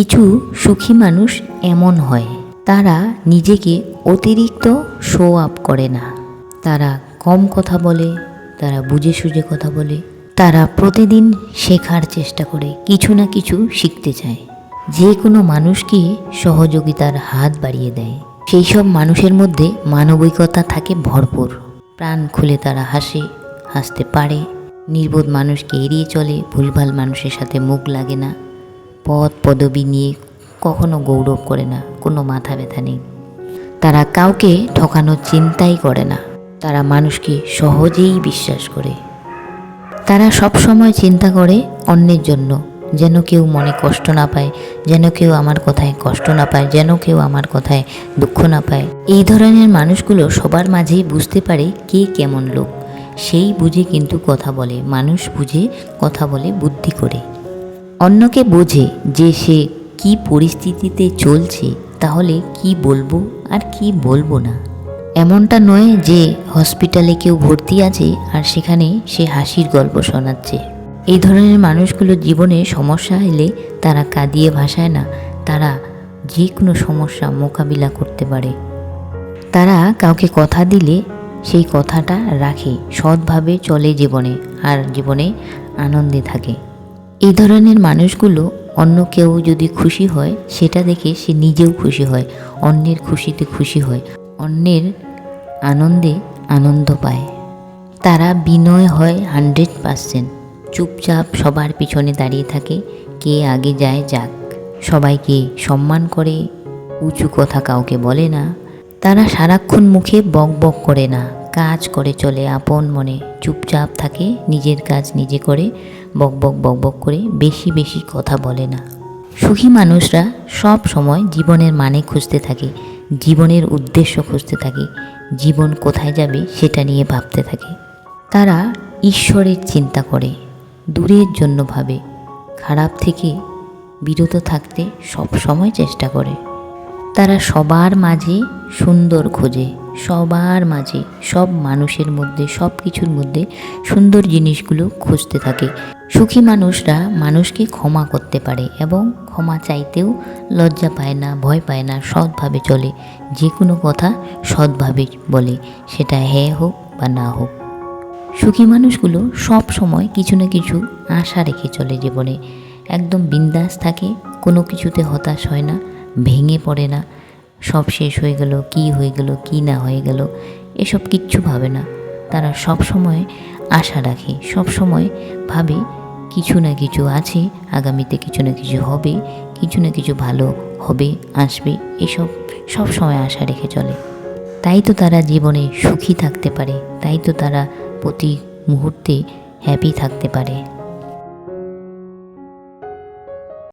কিছু সুখী মানুষ এমন হয়। তারা নিজেকে অতিরিক্ত শো আপ করে না। তারা কম কথা বলে, তারা বুঝে সুঝে কথা বলে। তারা প্রতিদিন শেখার চেষ্টা করে, কিছু না কিছু শিখতে চায়। যে কোনো মানুষকে সহযোগিতার হাত বাড়িয়ে দেয়। সেই সব মানুষের মধ্যে মানবিকতা থাকে ভরপুর। প্রাণ খুলে তারা হাসে, হাসতে পারে। নির্বোধ মানুষকে এড়িয়ে চলে, ভুলভাল মানুষের সাথে মুখ লাগে না। পদ পদবি নিয়ে কখনো গৌরব করে না, কোনো মাথা ব্যথা নেই। তারা কাউকে ঠকানোর চিন্তাই করে না, তারা মানুষকে সহজেই বিশ্বাস করে। তারা সব সময় চিন্তা করে অন্যের জন্য, যেন কেউ মনে কষ্ট না পায়, যেন কেউ আমার কথায় কষ্ট না পায়, যেন কেউ আমার কথায় দুঃখ না পায়। এই ধরনের মানুষগুলো সবার মাঝেই বুঝতে পারে কে কেমন লোক। সেই বুঝে কিন্তু কথা বলে, মানুষ বুঝে কথা বলে বুদ্ধি করে। অন্যকে বোঝে যে সে কি পরিস্থিতিতে চলছে, তাহলে কি বলব আর কি বলব না। এমনটা নয় যে হসপিটালে কেউ ভর্তি আছে আর সেখানে সে হাসির গল্প শোনাচ্ছে। এই ধরনের মানুষগুলো জীবনে সমস্যা এলে তারা কাঁদিয়ে ভাসায় না, তারা যে কোনো সমস্যা মোকাবিলা করতে পারে। তারা কাউকে কথা দিলে সেই কথাটা রাখে, সৎভাবে চলে জীবনে, আর জীবনে আনন্দে থাকে। এই ধরনের মানুষগুলো অন্য কেউ যদি খুশি হয়, সেটা দেখে সে নিজেও খুশি হয়, অন্যের খুশিতে খুশি হয়, অন্যের আনন্দে আনন্দ পায়। তারা বিনয় হয় হান্ড্রেড পারসেন্ট। চুপচাপ সবার পিছনে দাঁড়িয়ে থাকে, কে আগে যায় যাক। সবাইকে সম্মান করে, উঁচু কথা কাউকে বলে না। তারা সারাক্ষণ মুখে বক বক করে না। কাজ করে চলে আপন মনে চুপচাপ থাকে, নিজের কাজ নিজে করে, বক বক বক বক করে বেশি বেশি কথা বলে না। সুখী মানুষরা সব সময় জীবনের মানে খুঁজতে থাকে, জীবনের উদ্দেশ্য খুঁজতে থাকে, জীবন কোথায় যাবে সেটা নিয়ে ভাবতে থাকে। তারা ঈশ্বরের চিন্তা করে, দূরের জন্য ভাবে, খারাপ থেকে বিরত থাকতে সব সময় চেষ্টা করে। তারা সবার মাঝে সুন্দর খোঁজে, সবার মাঝে, সব মানুষের মধ্যে, সব কিছুর মধ্যে সুন্দর জিনিসগুলো খুঁজতে থাকে। সুখী মানুষরা মানুষকে ক্ষমা করতে পারে এবং ক্ষমা চাইতেও লজ্জা পায় না, ভয় পায় না, সৎভাবে চলে। যে কোনো কথা সৎভাবে বলে, সেটা হ্যাঁ হোক বা না হোক। সুখী মানুষগুলো সব সময় কিছু না কিছু আশা রেখে চলে জীবনে। একদম বিন্দাস থাকে, কোনো কিছুতে হতাশ হয় না। ভেঙে পড়ে না। সব শেষ হয়ে গেল, কি হয়ে গেল, কি না হয়ে গেল, এসব কিচ্ছু ভাবে না। তারা সব সময় আশা রাখে, সব সময় ভাবে কিছু না কিছু আছে, আগামীতে কিছু না কিছু হবে, কিছু না কিছু ভালো হবে, আসবে, এসব সব সময় আশা রেখে চলে। তাই তো তারা জীবনে সুখী থাকতে পারে, তাই তো তারা প্রতি মুহূর্তে হ্যাপি থাকতে পারে।